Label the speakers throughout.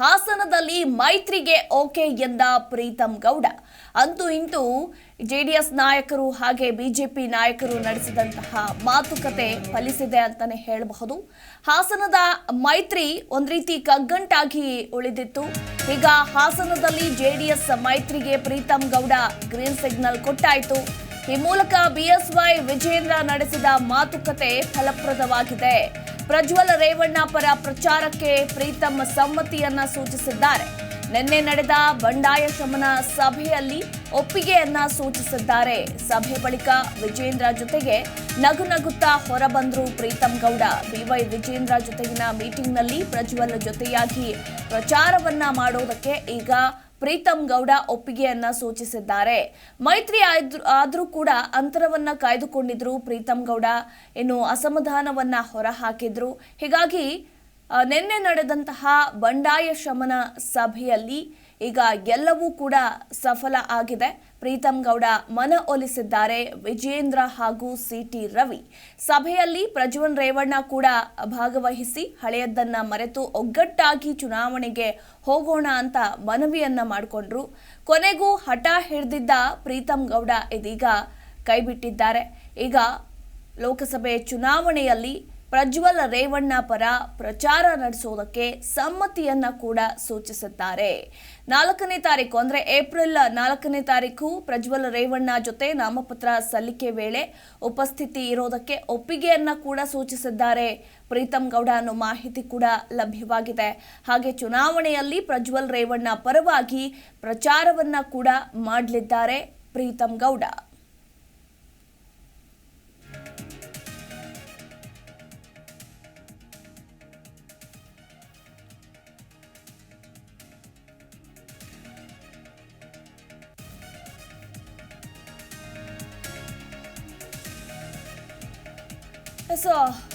Speaker 1: ಹಾಸನದಲ್ಲಿ ಮೈತ್ರಿಗೆ ಓಕೆ ಎಂದ ಪ್ರೀತಂ ಗೌಡ. ಅಂತೂ ಇಂತೂ ಜೆಡಿಎಸ್ ನಾಯಕರು ಹಾಗೆ ಬಿಜೆಪಿ ನಾಯಕರು ನಡೆಸಿದಂತಹ ಮಾತುಕತೆ ಫಲಿಸಿದೆ ಅಂತಾನೆ ಹೇಳಬಹುದು. ಹಾಸನದ ಮೈತ್ರಿ ಒಂದ್ ರೀತಿ ಕಗ್ಗಂಟಾಗಿ ಉಳಿದಿತ್ತು. ಈಗ ಹಾಸನದಲ್ಲಿ ಜೆಡಿಎಸ್ ಮೈತ್ರಿಗೆ ಪ್ರೀತಂ ಗೌಡ ಗ್ರೀನ್ ಸಿಗ್ನಲ್ ಕೊಟ್ಟಾಯಿತು. ಈ ಮೂಲಕ ಬಿಎಸ್ವೈ ವಿಜೇಂದ್ರ ನಡೆಸಿದ ಮಾತುಕತೆ ಫಲಪ್ರದವಾಗಿದೆ. ಪ್ರಜ್ವಲ ರೇವಣ್ಣ ಪರ ಪ್ರಚಾರಕ್ಕೆ ಪ್ರೀತಮ್ ಸಮ್ಮತಿಯನ್ನ ಸೂಚಿಸಿದ್ದಾರೆ. ನಿನ್ನೆ ನಡೆದ ಬಂಡಾಯ ಶಮನ ಸಭೆಯಲ್ಲಿ ಒಪ್ಪಿಗೆಯನ್ನ ಸೂಚಿಸಿದ್ದಾರೆ. ಸಭೆ ಬಳಿಕ ವಿಜೇಂದ್ರ ಜೊತೆಗೆ ನಗು ನಗುತ್ತಾ ಹೊರಬಂದ್ರು ಪ್ರೀತಮ್ ಗೌಡ. ಬಿವೈ ವಿಜೇಂದ್ರ ಜೊತೆಗಿನ ಮೀಟಿಂಗ್ನಲ್ಲಿ ಪ್ರಜ್ವಲ್ ಜೊತೆಯಾಗಿ ಪ್ರಚಾರವನ್ನ ಮಾಡೋದಕ್ಕೆ ಈಗ ಪ್ರೀತಮ್ ಗೌಡ ಒಪ್ಪಿಗೆಯನ್ನ ಸೂಚಿಸಿದ್ದಾರೆ. ಮೈತ್ರಿ ಆದರೂ ಕೂಡ ಅಂತರವನ್ನ ಕಾಯ್ದುಕೊಂಡಿದ್ರು ಪ್ರೀತಮ್ ಗೌಡ. ಇನ್ನು ಅಸಮಾಧಾನವನ್ನ ಹೊರಹಾಕಿದ್ರು. ಹೀಗಾಗಿ ನಿನ್ನೆ ನಡೆದಂತಹ ಬಂಡಾಯ ಶಮನ ಸಭೆಯಲ್ಲಿ ಈಗ ಎಲ್ಲವೂ ಕೂಡ ಸಫಲ ಆಗಿದೆ. ಪ್ರೀತಮ್ ಗೌಡ ಮನ ಒಲಿಸಿದ್ದಾರೆ ವಿಜೇಂದ್ರ ಹಾಗೂ ಸಿಟಿ ರವಿ. ಸಭೆಯಲ್ಲಿ ಪ್ರಜ್ವಲ್ ರೇವಣ್ಣ ಕೂಡ ಭಾಗವಹಿಸಿ ಹಳೆಯದನ್ನ ಮರೆತು ಒಗ್ಗಟ್ಟಾಗಿ ಚುನಾವಣೆಗೆ ಹೋಗೋಣ ಅಂತ ಮನವಿಯನ್ನ ಮಾಡಿಕೊಂಡ್ರು. ಕೊನೆಗೂ ಹಠ ಹಿಡಿದಿದ್ದ ಪ್ರೀತಮ್ ಗೌಡ ಇದೀಗ ಕೈಬಿಟ್ಟಿದ್ದಾರೆ ಈಗ ಲೋಕಸಭೆ ಚುನಾವಣೆಯಲ್ಲಿ ಪ್ರಜ್ವಲ್ ರೇವಣ್ಣ ಪರ ಪ್ರಚಾರ ನಡೆಸೋದಕ್ಕೆ ಸಮ್ಮತಿಯನ್ನ ಕೂಡ ಸೂಚಿಸಿದ್ದಾರೆ. ನಾಲ್ಕನೇ ತಾರೀಕು ಅಂದ್ರೆ ಏಪ್ರಿಲ್ ನಾಲ್ಕನೇ ತಾರೀಕು ಪ್ರಜ್ವಲ್ ರೇವಣ್ಣ ಜೊತೆ ನಾಮಪತ್ರ ಸಲ್ಲಿಕೆ ವೇಳೆ ಉಪಸ್ಥಿತಿ ಇರೋದಕ್ಕೆ ಒಪ್ಪಿಗೆಯನ್ನ ಕೂಡ ಸೂಚಿಸಿದ್ದಾರೆ. ಪ್ರೀತಮ್ ಗೌಡ ಅನ್ನೋ ಮಾಹಿತಿ ಕೂಡ ಲಭ್ಯವಾಗಿದೆ. ಹಾಗೆ ಚುನಾವಣೆಯಲ್ಲಿ ಪ್ರಜ್ವಲ್ ರೇವಣ್ಣ ಪರವಾಗಿ ಪ್ರಚಾರವನ್ನ ಕೂಡ ಮಾಡಲಿದ್ದಾರೆ ಪ್ರೀತಮ್ ಗೌಡ. ಸೊ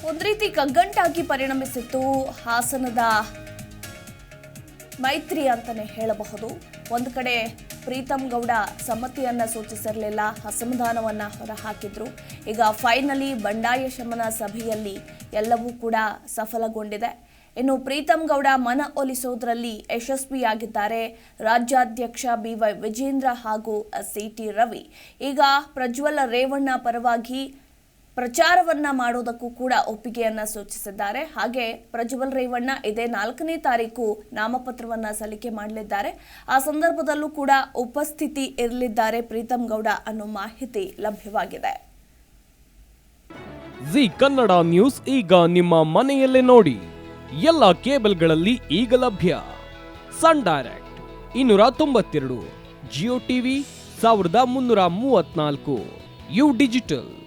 Speaker 1: ಒಂದು ರೀತಿ ಕಗ್ಗಂಟಾಗಿ ಪರಿಣಮಿಸಿತ್ತು ಹಾಸನದ ಮೈತ್ರಿ ಅಂತಾನೆ ಹೇಳಬಹುದು. ಒಂದು ಕಡೆ ಪ್ರೀತಮ್ ಗೌಡ ಸಮ್ಮತಿಯನ್ನ ಸೂಚಿಸಿರಲಿಲ್ಲ, ಅಸಮಾಧಾನವನ್ನ ಹೊರಹಾಕಿದ್ರು. ಈಗ ಫೈನಲಿ ಬಂಡಾಯ ಶಮನ ಸಭೆಯಲ್ಲಿ ಎಲ್ಲವೂ ಕೂಡ ಸಫಲಗೊಂಡಿದೆ. ಇನ್ನು ಪ್ರೀತಮ್ ಗೌಡ ಮನ ಒಲಿಸೋದ್ರಲ್ಲಿ ಯಶಸ್ವಿಯಾಗಿದ್ದಾರೆ ರಾಜ್ಯಾಧ್ಯಕ್ಷ ಬಿವೈ ವಿಜೇಂದ್ರ ಹಾಗೂ ಸಿಟಿ ರವಿ. ಈಗ ಪ್ರಜ್ವಲ್ ರೇವಣ್ಣ ಪರವಾಗಿ ಪ್ರಚಾರವನ್ನ ಮಾಡೋದಕ್ಕೂ ಕೂಡ ಒಪ್ಪಿಗೆಯನ್ನ ಸೂಚಿಸಿದ್ದಾರೆ. ಹಾಗೆ ಪ್ರಜ್ವಲ್ ರೇವಣ್ಣ ಇದೇ ನಾಲ್ಕನೇ ತಾರೀಕು ನಾಮಪತ್ರವನ್ನ ಸಲ್ಲಿಕೆ ಮಾಡಲಿದ್ದಾರೆ. ಆ ಸಂದರ್ಭದಲ್ಲೂ ಕೂಡ ಉಪಸ್ಥಿತಿ ಇರಲಿದ್ದಾರೆ ಪ್ರೀತಮ್ ಗೌಡ ಅನ್ನೋ ಮಾಹಿತಿ ಲಭ್ಯವಾಗಿದೆ.
Speaker 2: ಜಿ ಕನ್ನಡ ನ್ಯೂಸ್ ಈಗ ನಿಮ್ಮ ಮನೆಯಲ್ಲೇ ನೋಡಿ. ಎಲ್ಲ ಕೇಬಲ್ಗಳಲ್ಲಿ ಈಗ ಲಭ್ಯ. ಸನ್ ಡೈರೆಕ್ಟ್ ಇನ್ನೂರ ತೊಂಬತ್ತೆರಡು, ಜಿಯೋ ಟಿವಿ ಸಾವಿರದ ಮುನ್ನೂರ ಮೂವತ್ನಾಲ್ಕು ಯು ಡಿಜಿಟಲ್.